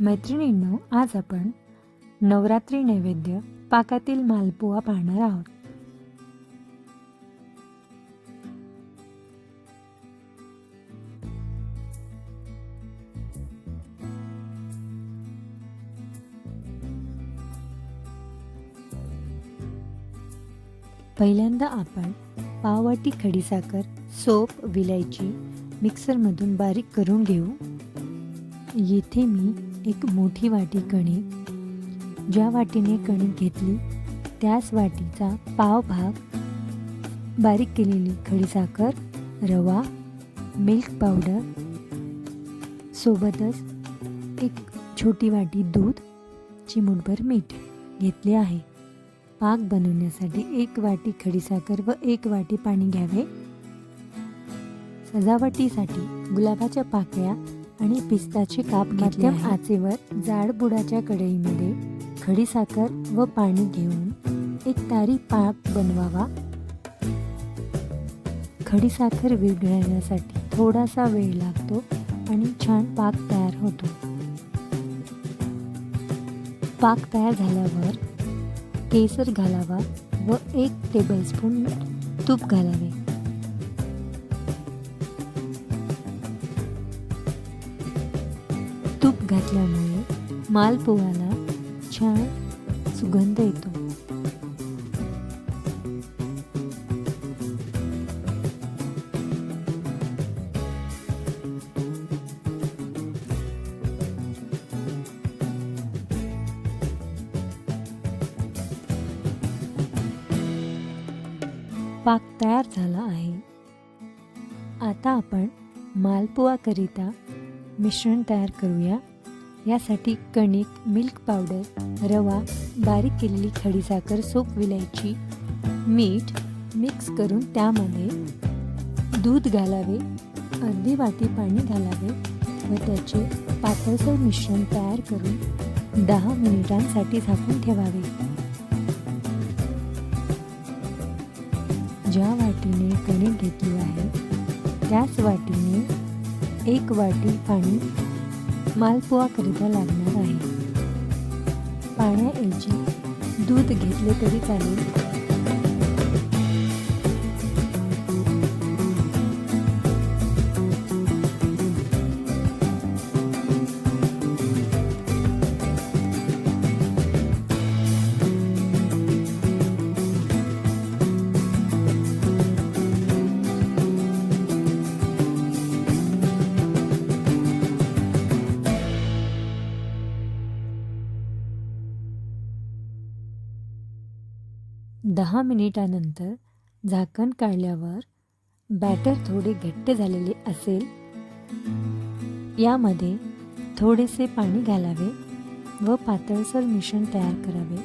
मैत्रिणींनो आज आपण नवरात्री नैवेद्य पाकातील मालपुआ पाहणार आहोत. पहिल्यांदा आपण पाववाटी खडीसाखर सोप विलायची मिक्सरमधून बारीक करून घेऊ. येथे मी एक मोठी वाटी कणिक ज्या वाटीने कणिक घेतली त्याच वाटीचा पाव भाग बारीक केलेली खडीसाखर रवा मिल्क पावडर सोबतच एक छोटी वाटी दूध चिमूटभर मीठ घेतले आहे. पाक बनवण्यासाठी एक वाटी खडीसाखर व एक वाटी पाणी घ्यावे. सजावटीसाठी गुलाबाच्या पाकळ्या आणि पिस्ताचे काप मध्यम आचेवर जाड बुडाच्या कढईमध्ये खडीसाखर व पाणी घेऊन एक तारी पाक बनवावा. खडीसाखर विरघळण्यासाठी थोडासा वेळ लागतो आणि छान पाक तयार होतो. पाक तयार झाल्यावर केसर घालावा व एक टेबलस्पून तूप घालावे. तूप घातल्यामुळे मालपोहाला छान सुगंध येतो. पाक तयार झाला आहे. आता आपण मालपुआकरिता मिश्रण तयार करूया. यासाठी कणिक मिल्क पावडर रवा बारीक केलेली खडीसाखर सोप विलायची मीठ मिक्स करून त्यामध्ये दूध घालावे अर्धी वाटी पाणी घालावे व त्याचे पातळसर मिश्रण तयार करून दहा मिनिटांसाठी झाकून ठेवावे. ज्या वाटीने कणिक घेतली आहे त्याच वाटीने एक वाटी पाणी मालपुवाकरिता लागणार आहे. पाण्याऐवजी दूध घेतले तरी चालेल. दहा मिनिटानंतर झाकण काढल्यावर बॅटर थोडे घट्ट झालेले असेल यामध्ये थोडेसे पाणी घालावे व पातळसर मिश्रण तयार करावे.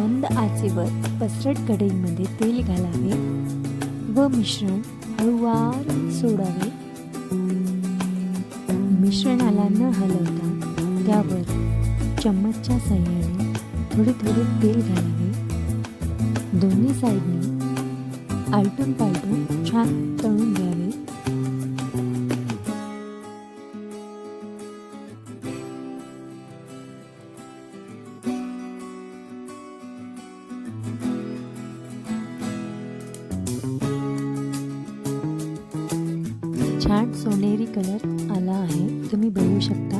मंद आचेवर पसरट कढईमध्ये तेल घालावे. व मिश्रण हळूवार सोडावे. मिश्रणाला न हलवता त्यावर चम्मचच्या साह्याने थोडे थोडे तेल घालावे. दोन्ही साईडने आलटून पालटून छान तळून घ्यावे. छान सोनेरी कलर आला आहे. तुम्ही बघू शकता.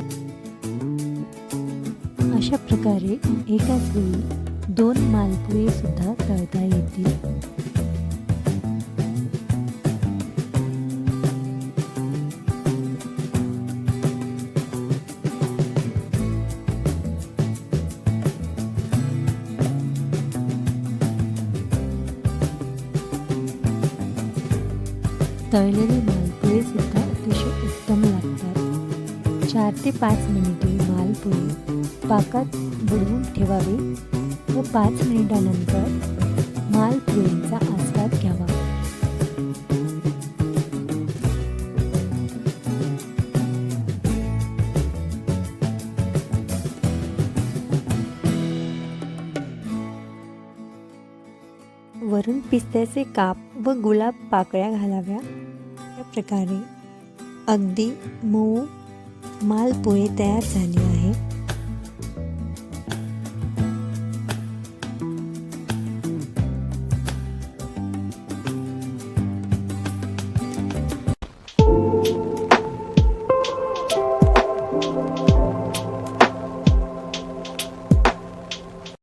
अशा प्रकारे एकाच वेळी दोन मालपुरे सुद्धा तळता येतील. तळलेले मालपुळे चार ते पाच मिनिटे मालपुरी पाकात बुडवून ठेवावे व पाच मिनिटानंतर मालपुरीचा आस्वाद घ्यावा. वरून पिस्त्याचे काप व गुलाब पाकळ्या घालाव्या. या प्रकारे अगदी मऊ मालपोहे तयार झाले आहे